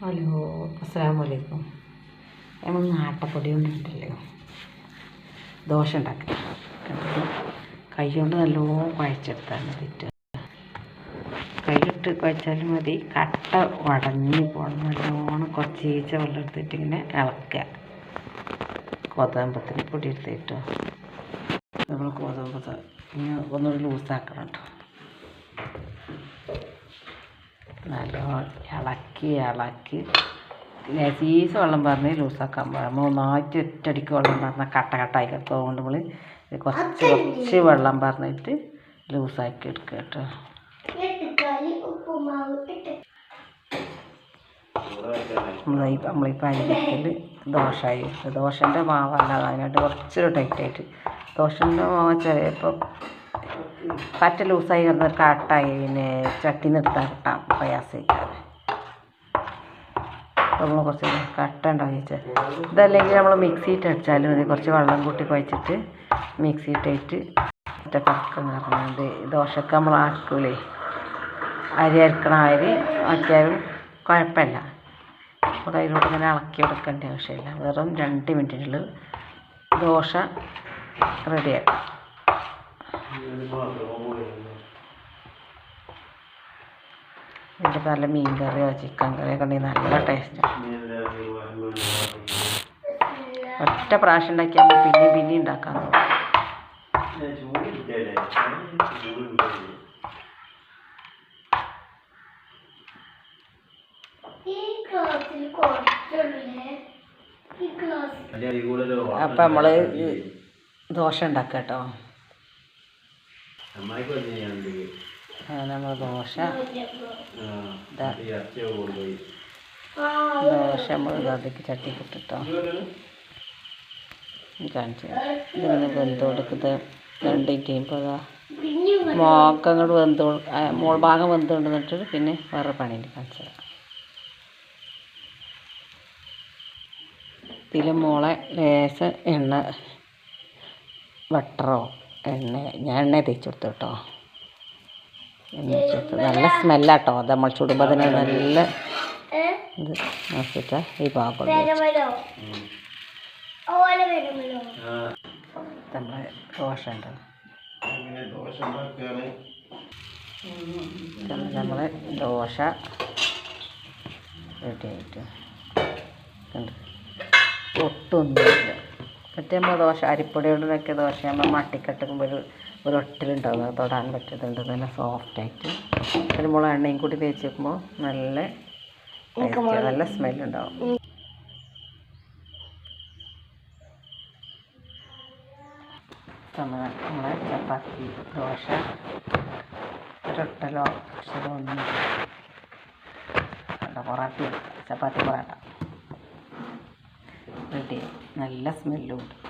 Hello അസ്സാം വലൈക്കും നമ്മൾ നാട്ടപ്പൊടി കൊണ്ടുണ്ടല്ലോ ദോശ ഉണ്ടാക്കി. കൈ കൊണ്ട് നല്ലോണം കുഴച്ചെടുത്താൽ മതിട്ട് കൈയിട്ട് കുഴച്ചാലും മതി. കട്ട ഉടഞ്ഞ് പോകണം നല്ലോണം കുറച്ച് ഈച്ച വെള്ളം എടുത്തിട്ട് ഇങ്ങനെ ഇളക്കുക. കോതമ്പത്തിന് പൊടി എടുത്തിട്ടോ നമ്മൾ കോതമ്പത്ത് ഇങ്ങനെ ഒന്നുകൂടി ലൂസാക്കണം കേട്ടോ. നല്ലോണം ഇളക്കി ഇളക്കി. സീസ വെള്ളം പറഞ്ഞ് ലൂസാക്കാൻ പാടില്ല നമ്മൾ ഒന്നാറ്റി ഒറ്റയടിക്ക് വെള്ളം പറഞ്ഞാൽ കട്ട കട്ടായി കിടക്കും. അതുകൊണ്ട് നമ്മൾ കുറച്ച് കുറച്ച് വെള്ളം പറഞ്ഞിട്ട് ലൂസാക്കി എടുക്കുക കേട്ടോ. നമ്മളീ നമ്മളിപ്പോൾ അരിക്കൽ ദോശ ആയിട്ട് ദോശന്റെ മാവല്ല അതിനായിട്ട് കുറച്ചൊരു ടൈറ്റായിട്ട്. ദോശന്റെ മാവ് ചിലപ്പോൾ പറ്റ ലൂസായി കിടന്നൊരു കാട്ടായി. പിന്നെ ചട്ടി നിർത്താൻ കിട്ടാം പ്രയാസമില്ലാതെ നമ്മൾ കുറച്ച് കട്ട ഉണ്ടാവും ഇതല്ലെങ്കിൽ നമ്മൾ മിക്സിയിട്ട് അടിച്ചാലും മതി. കുറച്ച് വെള്ളം കൂട്ടി കുഴച്ചിട്ട് മിക്സിയിട്ടിട്ട് മറ്റേ കറക്കം കറങ്ങാണ്ട് ദോശക്ക് നമ്മൾ ആക്കൂലേ. അരി അരക്കണ അരി ആക്കിയാലും കുഴപ്പമില്ല. അപ്പോൾ അതിലോട്ട് ഇങ്ങനെ ഇളക്കി എടുക്കേണ്ട ആവശ്യമില്ല. വെറും രണ്ട് മിനിറ്റിനുള്ളിൽ ദോശ റെഡിയാക്കാം ഇതിന്റെ നല്ല മീൻ കറിയോ ചിക്കൻ കറിയോ ഉണ്ടെങ്കിൽ നല്ല ടേസ്റ്റാണ് ഒറ്റ പ്രാവശ്യം ഉണ്ടാക്കിയാൽ പിന്നെയും പിന്നെയും ഉണ്ടാക്കാൻ അപ്പം നമ്മൾ ദോശ ഉണ്ടാക്കാം കേട്ടോ. നമ്മൾ ദോശ. ദോശ നമ്മൾ അതിലേക്ക് ചട്ടിക്ക് ഇട്ടിട്ടോ കാണിച്ചു ഇതിങ്ങനെ വെന്ത് കൊടുക്കുന്നത് രണ്ട് കഴിയുമ്പോൾ അതാ മോക്ക അങ്ങോട്ട് വെന്ത് മോൾ ഭാഗം വെന്ത് കൊണ്ടുവന്നിട്ട് പിന്നെ വേറെ പണി കാണിച്ചത് ഇതിൽ മോളെ ലേശം എണ്ണ ബട്ടറോ എണ്ണ ഞാൻ എണ്ണ തേച്ച് കൊടുത്തു കേട്ടോ നല്ല സ്മെല്ലാട്ടോ അത് നമ്മൾ ചുടുമ്പോൾ തന്നെ നല്ല ഇത് നോക്കിയിട്ട് ഈ ഭാഗം നമ്മളെ ദോശ ഉണ്ടോ നമ്മളെ ദോശ റെഡി ആയിട്ട് കണ്ടു? ഒട്ടൊന്നുമില്ല മറ്റേ നമ്മൾ ദോശ അരിപ്പൊടി കൊണ്ടൊക്കെ ദോശ നമ്മൾ മട്ടിക്കെട്ടുമ്പോൾ ഒരു ഒരു ഒട്ടിലുണ്ടാവും അത് തൊടാൻ പറ്റുന്നുണ്ട്. നല്ല സോഫ്റ്റായിട്ട് അതിന് മുളക് എണ്ണയും കൂടി തേച്ച് വെക്കുമ്പോൾ നല്ല നല്ല സ്മെല്ലുണ്ടാവും നമ്മളെ ചപ്പാത്തി ദോശ ഒരൊട്ടലോ അക്ഷരോ ഒന്നും പൊറാട്ട ചപ്പാത്തി പൊറാട്ട. റെഡി. നല്ല സ്മെല്ലും ഉണ്ട്.